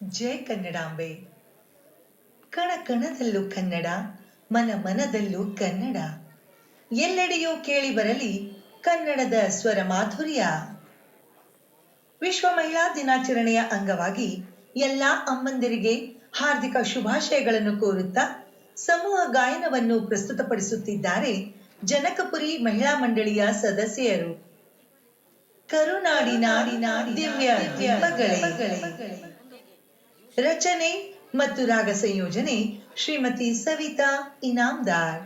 ಜಯ ಕನ್ನಡಾಂಬೆ ಕಣ ಕಣದಲ್ಲೂ ಕನ್ನಡ ಮನ ಮನದಲ್ಲೂ ಕನ್ನಡ. ಎಲ್ಲೆಡೆಯೂ ಕೇಳಿ ಬರಲಿ ಕನ್ನಡದ ಸ್ವರ ಮಾಧುರ್ಯ. ವಿಶ್ವ ಮಹಿಳಾ ದಿನಾಚರಣೆಯ ಅಂಗವಾಗಿ ಎಲ್ಲಾ ಅಮ್ಮಂದಿರಿಗೆ ಹಾರ್ದಿಕ ಶುಭಾಶಯಗಳನ್ನು ಕೋರುತ್ತಾ ಸಮೂಹ ಗಾಯನವನ್ನು ಪ್ರಸ್ತುತಪಡಿಸುತ್ತಿದ್ದಾರೆ ಜನಕಪುರಿ ಮಹಿಳಾ ಮಂಡಳಿಯ ಸದಸ್ಯರು ಕರುನಾಡಿನ ದಿವ್ಯ ರಚನೆ ಮತ್ತು ರಾಗ ಸಂಯೋಜನೆ ಶ್ರೀಮತಿ ಸವಿತಾ ಇನಾಮದಾರ್.